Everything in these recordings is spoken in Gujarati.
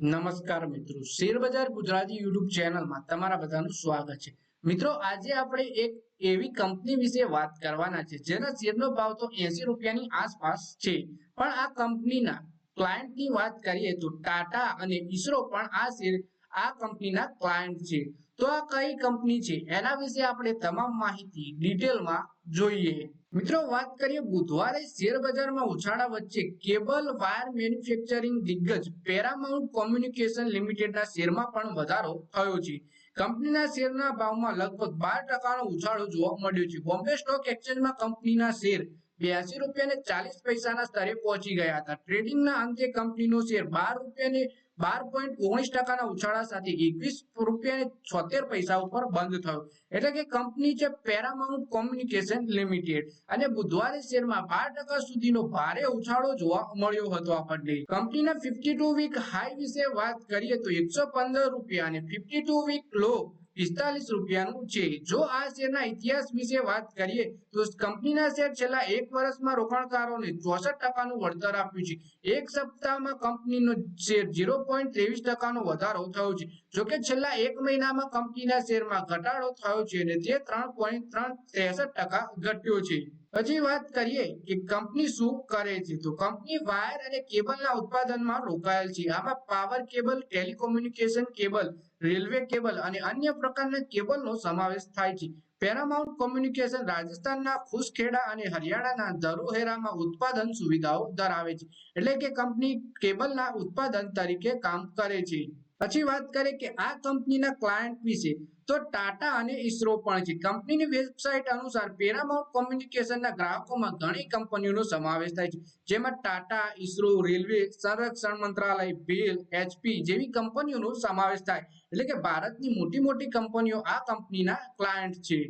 નમસ્કાર મિત્રો. શેરબજાર ગુજરાતી યુટ્યુબ ચેનલમાં તમારા બધાનું સ્વાગત છે. મિત્રો, આજે આપણે એક એવી કંપની વિશે વાત કરવાના છે, જેના શેરનો ભાવ તો એસી રૂપિયાની આસપાસ છે. પણ આ કંપનીના ક્લાયન્ટની વાત કરીએ તો ટાટા અને ઈસરો પણ આ શેર આ કંપનીના ક્લાયન્ટ છે. તો આ કઈ કંપની છે? એના વિશે આપણે તમામ માહિતી ડિટેલમાં જોઈએ. મિત્રો, વાત કરીએ બુધવારે શેર બજારમાં ઉછાળા વચ્ચે કેબલ વાયર મેન્યુફેક્ચરિંગ દિગ્ગજ પેરામાઉન્ટ કોમ્યુનિકેશન લિમિટેડના શેરમાં પણ વધારો થયો છે. કંપનીના શેરના ભાવમાં લગભગ બાર ટકાનો ઉછાળો જોવા મળ્યો છે. બોમ્બે સ્ટોક એક્સચેન્જમાં કંપનીના શેર બ્યાસી રૂપિયા ને ચાલીસ પૈસાના સ્તરે પહોંચી ગયા હતા. ટ્રેડિંગના અંતે કંપનીનો શેર બાર રૂપિયાની બાર પોઈન્ટ ઓગણીસ ટકાના ઉછાળા સાથે એકવીસ રૂપિયા છોતેર પૈસા ઉપર બંધ થયો. એટલે કે કંપની છે પેરામાઉન્ટ કોમ્યુનિકેશન લિમિટેડ અને બુધવારે શેરમાં બાર ટકા સુધીનો ભારે ઉછાળો જોવા મળ્યો હતો આપણને કંપનીના ફિફ્ટી ટુ વીક હાઈ વિશે વાત કરીએ તો એકસો પંદર રૂપિયા અને ફિફ્ટી ટુ વીક લો પિસ્તાલીસ રૂપિયાનું છે. જો આ શેરના ઇતિહાસ વિશે વાત કરીએ, તો કંપનીના શેર છેલ્લા એક વર્ષમાં રોકાણકારોને ચોસઠ ટકાનું વળતર આપ્યું છે. એક સપ્તાહમાં કંપનીનો શેર ઝીરો પોઈન્ટ ત્રેવીસ ટકાનો વધારો થયો છે. જોકે છેલ્લા એક મહિનામાં કંપનીના શેરમાં ઘટાડો થયો છે અને તે ત્રણ પોઈન્ટ ત્રણ ત્રેસઠ ટકા ઘટ્યો છે. પછી વાત કરીએ કે કંપની શું કરે છે? તો કંપની વાયર અને કેબલના ઉત્પાદનમાં રોકાયેલ છે. આમાં power cable, telecommunication cable, railway cable અને અન્ય પ્રકારના કેબલનો સમાવેશ થાય છે. પેરામાઉન્ટ કોમ્યુનિકેશન રાજસ્થાનના ખુશખેડા અને હરિયાણાના દરોહેરામાં ઉત્પાદન સુવિધાઓ ધરાવે છે. એટલે કે કંપની કેબલના ઉત્પાદન તરીકે કામ કરે છે. પછી વાત કરીએ કે આ કંપનીના ક્લાયન્ટ વિશે, તો ટાટા અને ઇસરો પણ છે. કંપનીની વેબસાઇટ અનુસાર પેરામાઉન્ટ કોમ્યુનિકેશનના ગ્રાહકોમાં ઘણી કંપનીઓનો સમાવેશ થાય છે. જેમાં ટાટા ઈસરો રેલવે, સંરક્ષણ મંત્રાલય બેલ એચપી જેવી કંપનીઓનો સમાવેશ થાય. એટલે કે ભારતની મોટી મોટી કંપનીઓ આ કંપનીના ક્લાયન્ટ છે.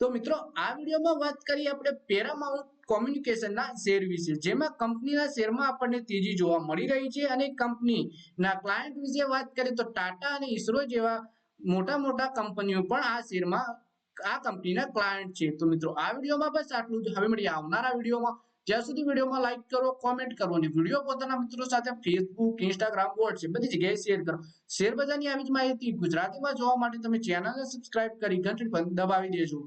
તો મિત્રો, આ વિડીયોમાં વાત કરીએ આપણે પેરામાઉન્ટ કોમ્યુનિકેશનના શેર વિશે. જેમાં કંપનીના શેરમાં આપણને તેજી જોવા મળી રહી છે અને કંપનીના ક્લાયન્ટ વિશે વાત કરીએ તો ટાટા અને ઈસરો જેવા મોટા મોટા કંપનીઓ પણ આ શેરમાં આ કંપનીના ક્લાયન્ટ છે. તો મિત્રો, આ વિડીયોમાં બસ આટલું જ. હવે મળીએ આવનારા વિડીયોમાં. જ્યાં સુધી વિડીયોમાં લાઈક કરો કોમેન્ટ કરો અને વીડિયો પોતાના મિત્રો સાથે ફેસબુક ઇન્સ્ટાગ્રામ વોટ્સએપ બધી જગ્યાએ શેર કરો. શેર બજારની આવી જ માહિતી ગુજરાતીમાં જોવા માટે તમે ચેનલને સબસ્ક્રાઇબ કરી ઘંટડી દબાવી દેજો.